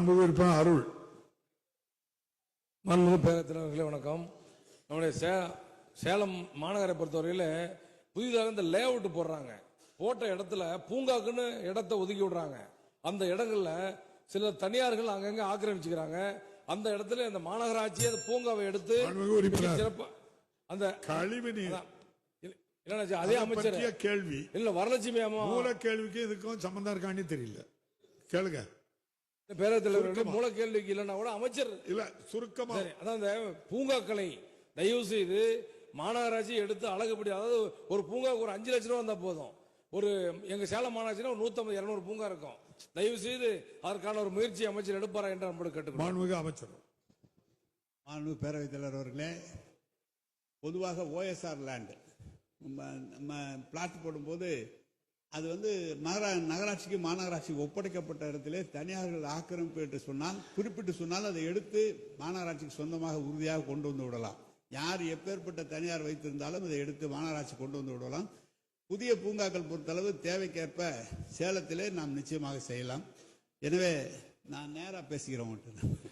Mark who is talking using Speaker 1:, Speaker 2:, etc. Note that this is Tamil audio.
Speaker 1: மாண்புமிகு உறுப்பினர் அருள்.
Speaker 2: மாண்புமிகு பேரத்தினர்களே வணக்கம். நம்முடைய சே சேலம் மாநகரை பொறுத்தவரையில் புதிதாக இந்த லே அவுட் போடுறாங்க. போட்ட இடத்துல பூங்காக்குன்னு இடத்த ஒதுக்கி விடுறாங்க. அந்த இடங்கள்ல சில தனியார்கள் அங்கங்க ஆக்கிரமிச்சுக்கிறாங்க. அந்த இடத்துல இந்த மாநகராட்சி அந்த பூங்காவை எடுத்து சிறப்பா அந்த
Speaker 1: கழிவு நீர்.
Speaker 2: அதே அமைச்சர்.
Speaker 1: கேள்வி.
Speaker 2: இல்ல வரலட்சுமி அம்மா.
Speaker 1: கேள்விக்கு இதுக்கும் சம்பந்தம் இருக்கான்னு தெரியல. கேளுங்க.
Speaker 2: பேரத்தில் மூல கேள்விக்கு இல்லைன்னா கூட அமைச்சர்.
Speaker 1: இல்ல சுருக்கமா.
Speaker 2: சரி அதான் இந்த பூங்காக்களை தயவு செய்து மாநகராட்சி எடுத்து அழகுபடி அதாவது ஒரு பூங்காவுக்கு ஒரு அஞ்சு லட்சம் ரூபா வந்தா போதும். ஒரு எங்க சேலம் மாநகராட்சினா ஒரு நூத்தம்பது இருநூறு பூங்கா இருக்கும். தயவு செய்து அதற்கான ஒரு முயற்சி அமைச்சர் எடுப்பாரா என்று நம்மளுக்கு கேட்டுக்கணும்
Speaker 1: மாண்புமிகு அமைச்சர்.
Speaker 3: மாண்பு பேரவைத் தலைவர் அவர்களே பொதுவாக ஓஎஸ்ஆர் லேண்டு நம்ம நம்ம பிளாட் போடும்போது அது வந்து நகரா நகராட்சிக்கு மாநகராட்சிக்கு ஒப்படைக்கப்பட்ட இடத்திலே தனியார்கள் ஆக்கிரமிப்பு என்று சொன்னால் குறிப்பிட்டு சொன்னால் அதை எடுத்து மாநகராட்சிக்கு சொந்தமாக உறுதியாக கொண்டு வந்து விடலாம். யார் எப்பேற்பட்ட தனியார் வைத்திருந்தாலும் அதை எடுத்து மாநகராட்சி கொண்டு வந்து விடலாம். புதிய பூங்காக்கள் பொறுத்தளவு தேவைக்கேற்ப சேலத்திலே நாம் நிச்சயமாக செய்யலாம். எனவே நான் நேராக பேசுகிறேன் உங்கள்கிட்ட.